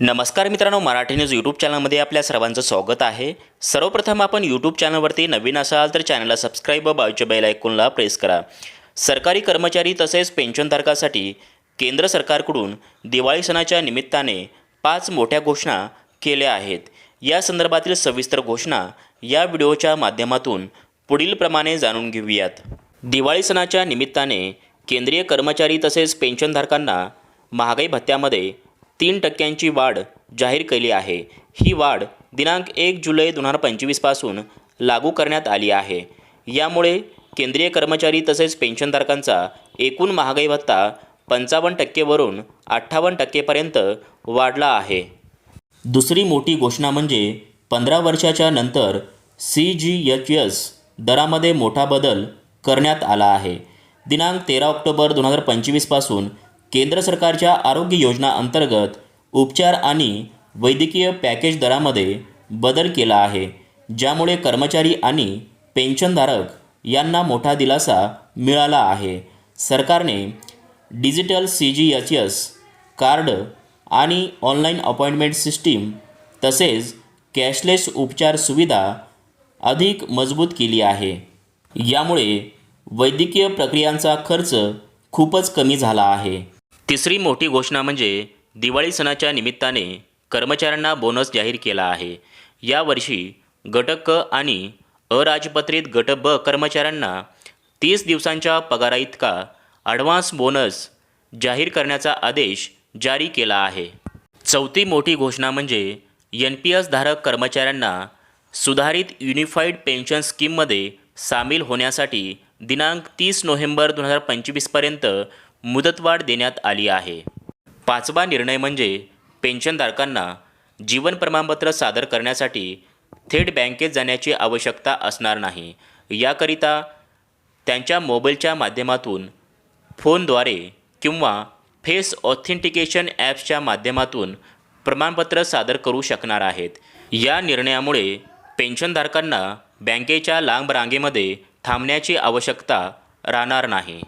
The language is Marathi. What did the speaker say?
नमस्कार मित्रांनो मराठी न्यूज यूट्यूब चॅनलमध्ये आपल्या सर्वांचं स्वागत आहे. सर्वप्रथम आपण यूट्यूब चॅनलवरती नवीन असाल तर चॅनलला सबस्क्राईब व बाजूच्या बेल ऐकूनला प्रेस करा. सरकारी कर्मचारी तसेच पेन्शनधारकासाठी केंद्र सरकारकडून दिवाळी सणाच्या निमित्ताने पाच मोठ्या घोषणा केल्या आहेत. या संदर्भातील सविस्तर घोषणा या व्हिडिओच्या माध्यमातून पुढीलप्रमाणे जाणून घेऊयात. दिवाळी सणाच्या निमित्ताने केंद्रीय कर्मचारी तसेच पेन्शनधारकांना महागाई भत्त्यामध्ये तीन टक्क्यांची वाढ जाहीर केली आहे. ही वाढ दिनांक एक जुलै दोन हजार पंचवीसपासून लागू करण्यात आली आहे. यामुळे केंद्रीय कर्मचारी तसेच पेन्शनधारकांचा एकूण महागाई भत्ता पंचावन्न टक्केवरून अठ्ठावन्न टक्केपर्यंत वाढला आहे. दुसरी मोठी घोषणा म्हणजे पंधरा वर्षाच्या नंतर सी जी एच एस दरामध्ये मोठा बदल करण्यात आला आहे. दिनांक तेरा ऑक्टोबर दोन हजार पंचवीसपासून केंद्र सरकारच्या आरोग्य योजना अंतर्गत उपचार आणि वैद्यकीय पॅकेज दरामध्ये बदल केला आहे ज्यामुळे कर्मचारी आणि पेन्शनधारक यांना मोठा दिलासा मिळाला आहे. सरकारने digital C G H S card आणि ऑनलाईन अपॉइंटमेंट सिस्टीम तसेच कॅशलेस उपचार सुविधा अधिक मजबूत केली आहे. यामुळे वैद्यकीय प्रक्रियांचा खर्च खूपच कमी झाला आहे. तिसरी मोठी घोषणा म्हणजे दिवाळी सणाच्या निमित्ताने कर्मचाऱ्यांना बोनस जाहीर केला आहे. यावर्षी गट क आणि अराजपत्रित गट ब कर्मचाऱ्यांना तीस दिवसांच्या पगाराइतका ॲडव्हान्स बोनस जाहीर करण्याचा आदेश जारी केला आहे. चौथी मोठी घोषणा म्हणजे एन पी एस धारक कर्मचाऱ्यांना सुधारित युनिफाईड पेन्शन स्कीममध्ये सामील होण्यासाठी दिनांक तीस नोव्हेंबर दोन हजार पंचवीसपर्यंत मुदतवाढ देण्यात आली आहे. पाचवा निर्णय म्हणजे पेन्शनधारकांना जीवन प्रमाणपत्र सादर करण्यासाठी थेट बँकेत जाण्याची आवश्यकता असणार नाही. याकरिता त्यांच्या मोबाईलच्या माध्यमातून फोनद्वारे किंवा फेस ऑथेंटिकेशन ॲप्सच्या माध्यमातून प्रमाणपत्र सादर करू शकणार आहेत. या निर्णयामुळे पेन्शनधारकांना बँकेच्या लांब रांगेमध्ये थांबण्याची आवश्यकता राहणार नाही.